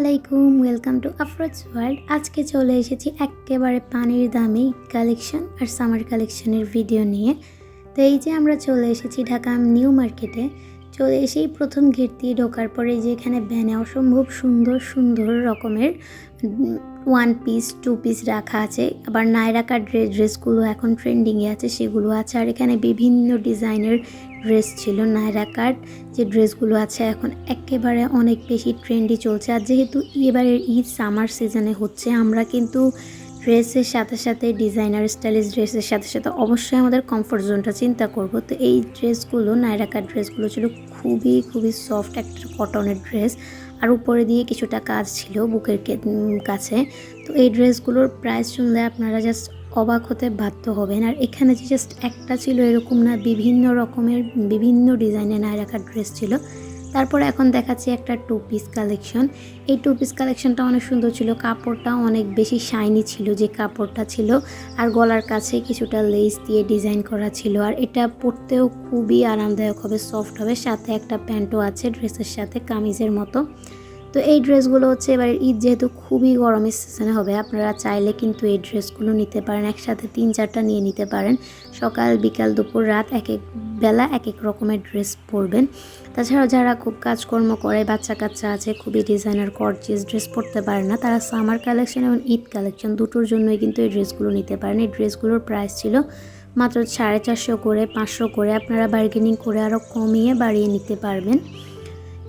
আলাইকুম welcome to Afroz world আজকে চলে এসেছি একেবারে পানির দামি কালেকশন আর সামার কালেকশনের ভিডিও নিয়ে। তো এই যে আমরা চলে এসেছি ঢাকা নিউ মার্কেটে। চলে এসেই প্রথম গেট দিয়ে ঢোকার পরে যে এখানে ভ্যানে অসম্ভব সুন্দর সুন্দর রকমের ওয়ান পিস টু পিস রাখা আছে। আবার নায়রাকার ড্রেস ড্রেসগুলো এখন ট্রেন্ডিংয়ে আছে, সেগুলো আছে। আর এখানে বিভিন্ন ডিজাইনের ড্রেস ছিল নায়রা কাট যে ড্রেসগুলো আছে এখন একেবারে অনেক বেশি ট্রেন্ডি চলছে। আর যেহেতু এবারের ঈদ সামার সিজনে হচ্ছে, আমরা কিন্তু ড্রেসের সাথে সাথে ডিজাইনার স্টাইলিশ ড্রেসের সাথে সাথে অবশ্যই আমাদের কমফোর্ট জোনটা চিন্তা করব। তো এই ড্রেসগুলো নায়রা কাট ড্রেসগুলো ছিল খুবই খুবই সফট একটা কটনের ড্রেস আর উপরে দিয়ে কিছুটা কাজ ছিল বুকের কাছে। তো এই ড্রেসগুলোর প্রাইস শুনলে আপনারা জাস্ট অবাক হতে বাধ্য হবেন। আর এখানে যে জাস্ট একটা ছিল এরকম না, বিভিন্ন রকমের বিভিন্ন ডিজাইনের নায়রাকার ড্রেস ছিল। তারপর এখন দেখাচ্ছি একটা টু পিস কালেকশন এই টু পিস কালেকশনটা অনেক সুন্দর ছিল। কাপড়টা অনেক বেশি শাইনি ছিল যে কাপড়টা ছিল। আর গলার কাছে কিছুটা লেস দিয়ে ডিজাইন করা ছিল। আর এটা পরতেও খুবই আরামদায়ক হবে সফট হবে। সাথে একটা প্যান্টও আছে ড্রেসের সাথে কামিজের মতো। তো এই ড্রেসগুলো হচ্ছে এবার ঈদ যেহেতু খুবই গরমের সিজনে হবে, আপনারা চাইলে কিন্তু এই ড্রেসগুলো নিতে পারেন, একসাথে তিন চারটা নিয়ে নিতে পারেন। সকাল, বিকাল, দুপুর, রাত এক এক বেলা এক এক রকমের ড্রেস পরবেন। তাছাড়াও যারা খুব কাজকর্ম করে, বাচ্চা কাচ্চা আছে, খুবই ডিজাইনার কর্জিয়াস ড্রেস পরতে পারে না, তারা সামার কালেকশন এবং ঈদ কালেকশন দুটোর জন্যই কিন্তু এই ড্রেসগুলো নিতে পারেন। এই ড্রেসগুলোর প্রাইস ছিল মাত্র সাড়ে চারশো করে, পাঁচশো করে, আপনারা বার্গেনিং করে আরও কমিয়ে বাড়িয়ে নিতে পারবেন।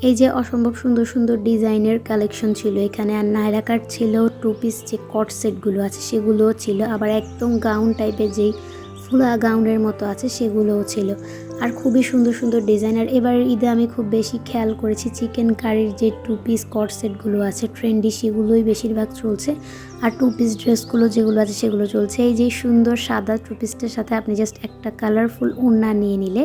এই যে অসম্ভব সুন্দর সুন্দর ডিজাইনের কালেকশন ছিল এখানে, আর নায়রা কাট ছিল টু পিস যে কট সেটগুলো আছে সেগুলোও ছিল, আবার একদম গাউন টাইপের যেই ফুলা গাউনের মতো আছে সেগুলোও ছিল। আর খুবই সুন্দর সুন্দর ডিজাইনার এবার ঈদে আমি খুব বেশি খেয়াল করেছি চিকেন কারির যে টু পিস কট সেটগুলো আছে ট্রেন্ডি সেগুলোই বেশিরভাগ চলছে, আর টু পিস ড্রেসগুলো যেগুলো আছে সেগুলো চলছে। এই যে সুন্দর সাদা টু পিসটার সাথে আপনি জাস্ট একটা কালারফুল ওড়না নিয়ে নিলে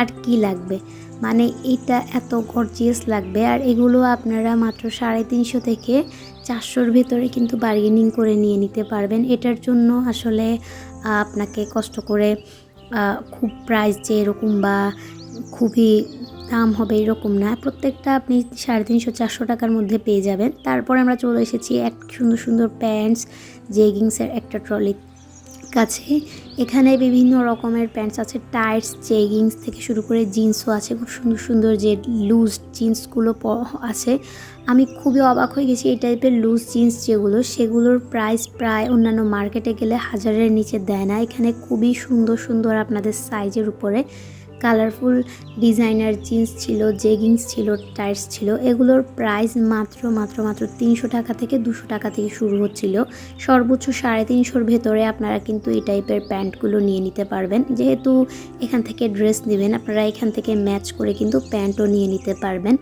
আর কি লাগবে? মানে এটা এত গর্জিয়াস লাগবে। আর এগুলো আপনারা মাত্র সাড়ে তিনশো থেকে চারশোর ভেতরে কিন্তু বার্গেনিং করে নিয়ে নিতে পারবেন। এটার জন্য আসলে আপনাকে কষ্ট করে খুব প্রাইস যে এরকম বা খুবই দাম হবে এরকম না। প্রত্যেকটা আপনি সাড়ে তিনশো, চারশো টাকার মধ্যে পেয়ে যাবেন। তারপর আমরা চলে এসেছি এক সুন্দর সুন্দর প্যান্টস জেগিংসের একটা ট্রলি কাছে এখানে বিভিন্ন রকমের প্যান্টস আছে টাইটস জেগিংস থেকে শুরু করে জিন্সও আছে, খুব সুন্দর সুন্দর যে লুজ জিন্সগুলো আছে। আমি খুবই অবাক হয়ে গেছি এই টাইপের লুজ জিন্স যেগুলো, সেগুলোর প্রাইস প্রায় অন্যান্য মার্কেটে গেলে হাজারের নিচে দেয় না। এখানে খুবই সুন্দর সুন্দর আপনাদের সাইজের উপরে কালারফুল ডিজাইনার জিন্স ছিল, জেগিংস ছিল টাইটস ছিল। এগুলোর প্রাইস মাত্র মাত্র মাত্র তিনশো টাকা থেকে দুশো টাকা থেকে শুরু হচ্ছিল। সর্বোচ্চ সাড়ে তিনশোর ভেতরে আপনারা কিন্তু এই টাইপের প্যান্টগুলো নিয়ে নিতে পারবেন। যেহেতু এখান থেকে ড্রেস নেবেন, আপনারা এখান থেকে ম্যাচ করে কিন্তু প্যান্টও নিয়ে নিতে পারবেন।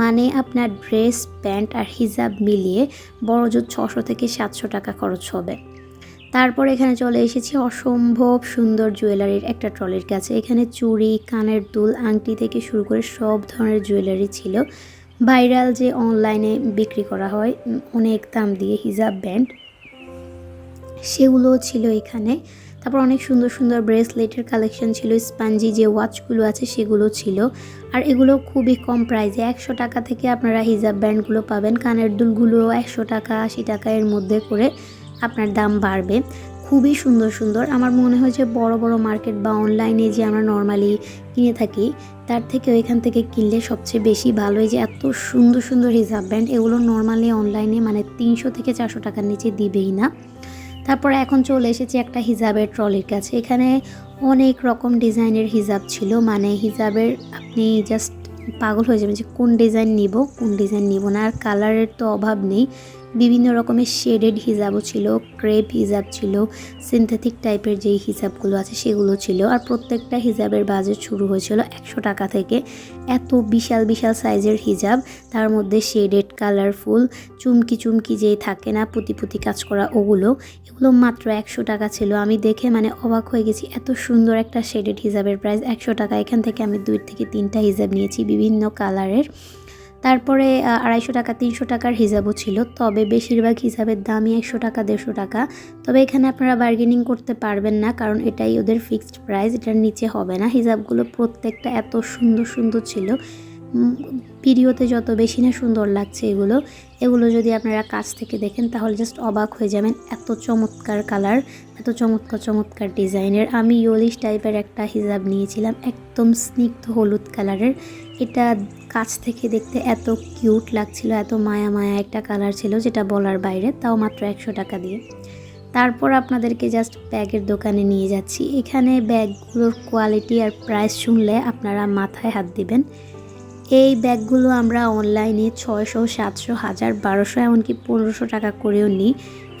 মানে আপনার ড্রেস, প্যান্ট আর হিজাব মিলিয়ে বড় জোর ছশো থেকে সাতশো টাকা খরচ হবে। তারপর এখানে চলে এসেছি অসম্ভব সুন্দর জুয়েলারির একটা ট্রলির কাছে। এখানে চুড়ি, কানের দুল, আংটি থেকে শুরু করে সব ধরনের জুয়েলারি ছিল। ভাইরাল যে অনলাইনে বিক্রি করা হয়, অনেক দাম দিয়ে হিজাব ব্যান্ড সেগুলোও ছিল এখানে। তারপর অনেক সুন্দর সুন্দর ব্রেসলেটের কালেকশন ছিল, স্পাঞ্জি যে ওয়াচগুলো আছে সেগুলো ছিল। আর এগুলো খুবই কম প্রাইসে, একশো টাকা থেকে আপনারা হিজাব ব্যান্ডগুলো পাবেন। কানের দুলগুলো একশো টাকা, আশি টাকা এর মধ্যে করে আপনার দাম বাড়বে। খুবই সুন্দর সুন্দর। আমার মনে হয় যে বড় বড় মার্কেট বা অনলাইনে যে আমরা নর্মালি কিনে থাকি, তার থেকে ওইখান থেকে কিনলে সবচেয়ে বেশি ভালো। যে এত সুন্দর সুন্দর হিজাব ব্যান্ড এগুলো নর্মালি অনলাইনে মানে তিনশো থেকে চারশো টাকার নিচে দিবেই না। তারপরে এখন চলে এসেছি একটা হিজাবের ট্রলির কাছে। এখানে অনেক রকম ডিজাইনের হিজাব ছিল। মানে হিজাবের আপনি জাস্ট পাগল হয়ে যাবেন যে কোন ডিজাইন নিব, কোন ডিজাইন নিব না। আর কালারের তো অভাব নেই। বিভিন্ন রকমের শেডেড হিজাবও ছিল, ক্রেপ হিজাব ছিল, সিনথেটিক টাইপের যেই হিজাবগুলো আছে সেগুলো ছিল আর প্রত্যেকটা হিজাবের বাজেট শুরু হয়েছিল একশো টাকা থেকে। এত বিশাল বিশাল সাইজের হিজাব, তার মধ্যে শেডেড, কালারফুল, চুমকি চুমকি যেই থাকে না, পুঁতি পুঁতি কাজ করা ওগুলো, এগুলো মাত্র একশো টাকা ছিল। আমি দেখে মানে অবাক হয়ে গেছি, এত সুন্দর একটা শেডেড হিজাবের প্রাইস একশো টাকা। এখান থেকে আমি দুই থেকে তিনটা হিজাব নিয়েছি বিভিন্ন কালারের তারপরে আড়াইশো টাকা, তিনশো টাকার হিসাবও ছিল। তবে বেশিরভাগ হিসাবের দামই একশো টাকা, দেড়শো টাকা। তবে এখানে আপনারা বার্গেনিং করতে পারবেন না, কারণ এটাই ওদের ফিক্সড প্রাইস এটার নিচে হবে না। হিসাবগুলো প্রত্যেকটা এত সুন্দর সুন্দর ছিল। ভিডিওতে যত বেশি না সুন্দর লাগছে এগুলো এগুলো যদি আপনারা কাছ থেকে দেখেন, তাহলে জাস্ট অবাক হয়ে যাবেন এত চমৎকার কালার এত চমৎকার চমৎকার ডিজাইনের আমি ইয়োলিশ টাইপের একটা হিজাব নিয়েছিলাম, একদম স্নিগ্ধ হলুদ কালারের এটা কাছ থেকে দেখতে এত কিউট লাগছিল, এত মায়া মায়া একটা কালার ছিল যেটা বলার বাইরে, তাও মাত্র একশো টাকা দিয়ে। তারপর আপনাদেরকে জাস্ট ব্যাগের দোকানে নিয়ে যাচ্ছি। এখানে ব্যাগগুলোর কোয়ালিটি আর প্রাইস শুনলে আপনারা মাথায় হাত দিবেন। এই ব্যাগগুলো আমরা অনলাইনে ছয়শো, সাতশো, হাজার, বারোশো, এমনকি পনেরোশো টাকা করেও নিই।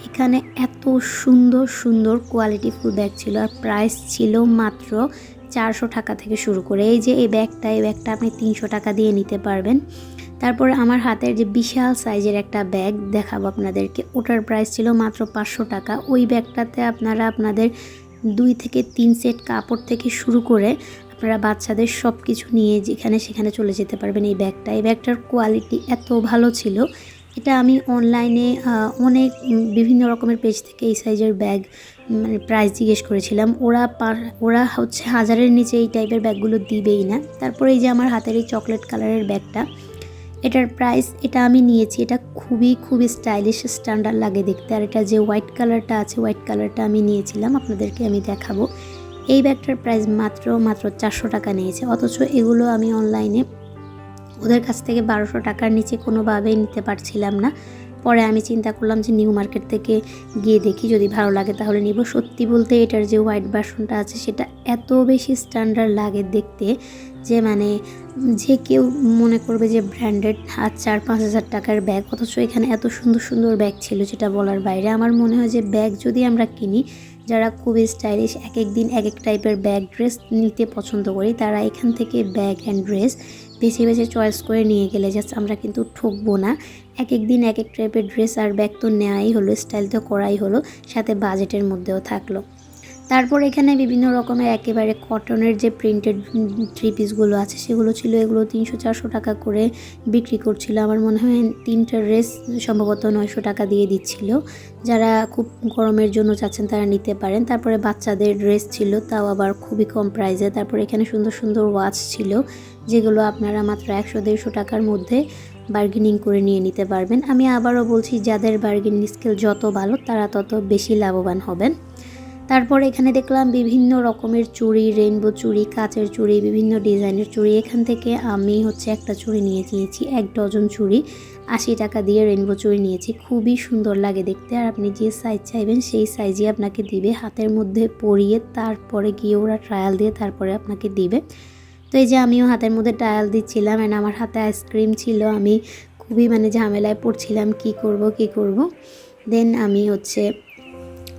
এখানে এত সুন্দর সুন্দর কোয়ালিটিফুল ব্যাগ ছিল আর প্রাইস ছিল মাত্র চারশো টাকা থেকে শুরু করে, এই যে এই ব্যাগটা এই ব্যাগটা আপনি তিনশো টাকা দিয়ে নিতে পারবেন। তারপরে আমার হাতের যে বিশাল সাইজের একটা ব্যাগ দেখাবো আপনাদেরকে, ওটার প্রাইস ছিল মাত্র পাঁচশো টাকা। ওই ব্যাগটাতে আপনারা আপনাদের দুই থেকে তিন সেট কাপড় থেকে শুরু করে আপনারা বাচ্চাদের সব কিছু নিয়ে যেখানে সেখানে চলে যেতে পারবেন এই ব্যাগটা। এই ব্যাগটার কোয়ালিটি এত ভালো ছিল, এটা আমি অনলাইনে অনেক বিভিন্ন রকমের পেজ থেকে এই সাইজের ব্যাগ মানে প্রাইস জিজ্ঞেস করেছিলাম। ওরা পার- ওরা হচ্ছে হাজারের নিচে এই টাইপের ব্যাগগুলো দিবেই না। তারপরে এই যে আমার হাতের এই চকলেট কালারের ব্যাগটা, এটার প্রাইস এটা আমি নিয়েছি। এটা খুবই খুবই স্টাইলিশ স্ট্যান্ডার্ড লাগে দেখতে। আর এটা যে হোয়াইট কালারটা আছে হোয়াইট কালারটা আমি নিয়েছিলাম। আপনাদেরকে আমি দেখাবো। এই ব্যাগটার প্রাইস মাত্র মাত্র চারশো টাকা নিয়েছে। অথচ এগুলো আমি অনলাইনে ওদের কাছ থেকে বারোশো টাকার নিচে কোনোভাবেই নিতে পারছিলাম না। পরে আমি চিন্তা করলাম যে নিউ মার্কেট থেকে গিয়ে দেখি যদি ভালো লাগে তাহলে নিব। সত্যি বলতে এটার যে হোয়াইট ভার্সনটা আছে সেটা এত বেশি স্ট্যান্ডার্ড লাগে দেখতে যে মানে যে কেউ মনে করবে যে ব্র্যান্ডেড আর চার পাঁচ হাজার টাকার ব্যাগ অথচ এখানে এত সুন্দর সুন্দর ব্যাগ ছিল যেটা বলার বাইরে। আমার মনে হয় যে ব্যাগ যদি আমরা কিনি, যারা খুবই স্টাইলিশ এক এক দিন এক এক টাইপের ব্যাগ ড্রেস নিতে পছন্দ করি, তারা এখান থেকে ব্যাগ অ্যান্ড ড্রেস বেছে বেছে চয়েস করে নিয়ে গেলে জাস্ট আমরা কিন্তু ঠকবো না। এক এক দিন এক এক টাইপের ড্রেস আর ব্যাগ তো নেওয়াই হলো স্টাইল তো করাই হলো, সাথে বাজেটের মধ্যেও থাকল। তারপর এখানে বিভিন্ন রকমের একেবারে কটনের যে প্রিন্টেড থ্রি পিসগুলো আছে, সেগুলো ছিল, এগুলো তিনশো চারশো টাকা করে বিক্রি করছিল। আমার মনে হয় তিনটা ড্রেস সম্ভবত নয়শো টাকা দিয়ে দিচ্ছিল। যারা খুব গরমের জন্য চাচ্ছেন তারা নিতে পারেন। তারপরে বাচ্চাদের ড্রেস ছিল, তাও আবার খুবই কম প্রাইসে তারপর এখানে সুন্দর সুন্দর ওয়াচ ছিল, যেগুলো আপনারা মাত্র একশো দেড়শো টাকার মধ্যে বার্গেনিং করে নিয়ে নিতে পারবেন। আমি আবারও বলছি, যাদের বার্গেনিং স্কিল যত ভালো, তারা তত বেশি লাভবান হবেন। তারপর এখানে দেখলাম বিভিন্ন রকমের চুড়ি রেইনবো চুড়ি, কাচের চুড়ি, বিভিন্ন ডিজাইনের চুড়ি। এখান থেকে আমি হচ্ছে একটা চুড়ি নিয়ে নিয়েছি, এক ডজন চুড়ি, আশি টাকা দিয়ে রেইনবো চুড়ি নিয়েছি। খুবই সুন্দর লাগে দেখতে, আর আপনি যে সাইজ চাইবেন, সেই সাইজই আপনাকে দিবে। হাতের মধ্যে পরিয়ে তারপরে গিয়ে ওরা ট্রায়াল দিয়ে তারপরে আপনাকে দিবে। তো এই যে আমিও হাতের মধ্যে ট্রায়াল দিচ্ছিলাম অ্যান্ড আমার হাতে আইসক্রিম ছিল, আমি খুবই মানে ঝামেলায় পড়ছিলাম, কি করব কি করব? দেন আমি হচ্ছে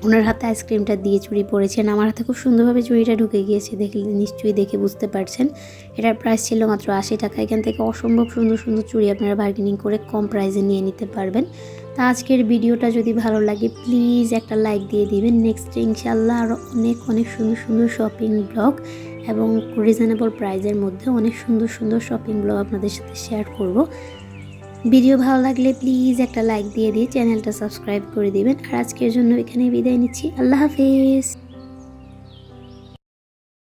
ওনার হাতে আইসক্রিমটা দিয়ে চুড়ি পড়েছেন আমার হাতে খুব সুন্দরভাবে চুড়িটা ঢুকে গিয়েছে দেখলে, নিশ্চয়ই দেখে বুঝতে পারছেন। এটার প্রাইস ছিল মাত্র আশি টাকা, এখান থেকে অসম্ভব সুন্দর সুন্দর চুড়ি আপনারা বার্গেনিং করে কম প্রাইসে নিয়ে নিতে পারবেন। তা আজকের ভিডিওটা যদি ভালো লাগে প্লিজ একটা লাইক দিয়ে দিবেন। নেক্সট ইনশাল্লাহ আরও অনেক অনেক সুন্দর সুন্দর শপিং ব্লগ এবং রিজনেবল প্রাইজের মধ্যে অনেক সুন্দর সুন্দর শপিং ব্লগ আপনাদের সাথে শেয়ার করব। ভিডিও ভালো লাগলে প্লিজ একটা লাইক দিয়ে দিয়ে চ্যানেলটা সাবস্ক্রাইব করে দিবেন। আর আজকের জন্য এখানে বিদায় নিচ্ছি। আল্লাহ হাফিজ।